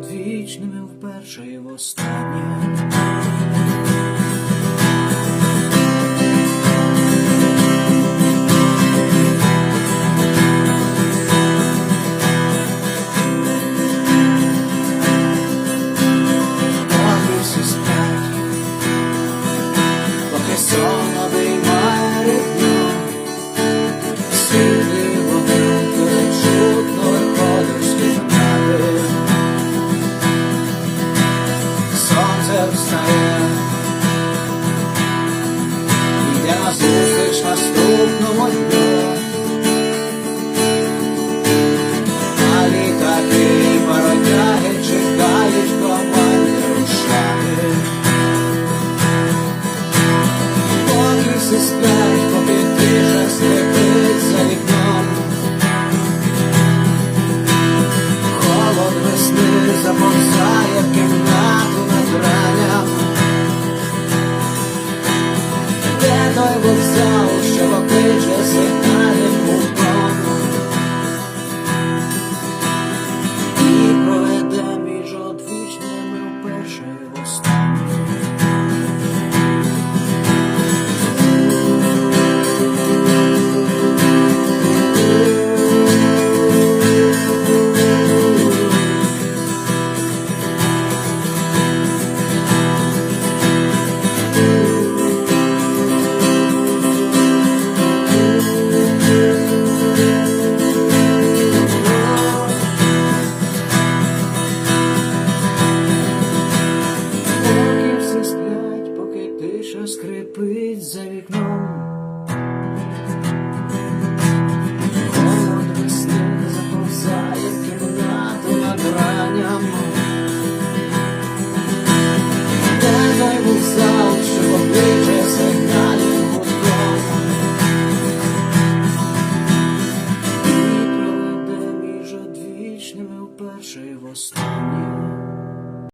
перед вічними вперше і востаннє. Ледь по підтижах скрипить вікном, холод весни заповзає в кімнату над де той вокзал, що покличе себе. understand you.